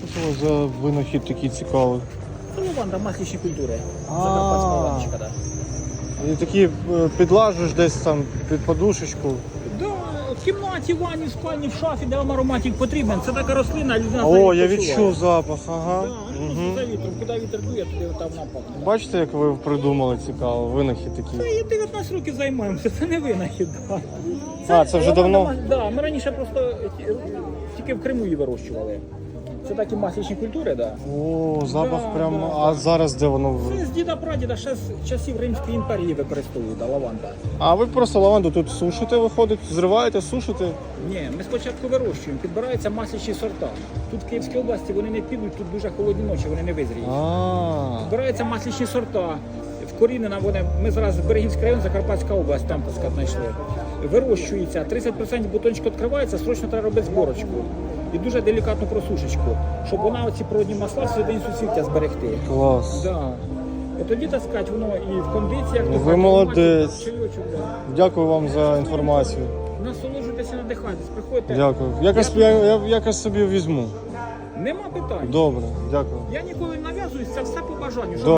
Що це за винахід такий цікавий? Це лаванда масличні культури. А. Закарпатська лавандочка, да. І такі е, підлажуєш десь там під подушечку. Да, в кімнаті, в ванні, в спальні, в шафі, де вам ароматик потрібен. Це така рослина, людина О, я відчув запах, ага. Ну, за вітром, куди вітер дує, туди там напахне. Бачите, як ви придумали цікаво, винахід Це такий. є 19 років займаємося, це не винахід. Да. А, це вже давно? мас- Да, ми раніше просто ті- тільки в Криму її вирощували. Це такі масличні культури, да. О, запах Да, прямо. да, А да. зараз де воно? в- Це з діда прадіда ще з часів Римської імперії використовують, да, лаванда. А ви просто лаванду тут сушите, виходить, зриваєте, сушите. Ні, ми спочатку вирощуємо, підбираються маслячі сорта. Тут в Київській області вони не підуть, тут дуже холодні ночі, вони не визріють. А, Збираються маслячні сорта. Вкорінена вони, ми зараз Берегівський район, Закарпатська область, там сказати, знайшли. Вирощується, 30% бутончик відкривається, срочно треба робити зборочку. І дуже делікатну просушечку, щоб вона оці природні масла всередині суцвіття зберегти. клас. Да. І тоді, так сказати, воно і в кондиціях, Ви так сказати, молодець. в. Дякую вам за інформацію. Насолоджуйтеся, надихайтесь, приходьте. Дякую. Якось я, я якось собі візьму. Нема питань. Добре, дякую. Я ніколи не нав'язуюсь, це все по бажанню. Добре.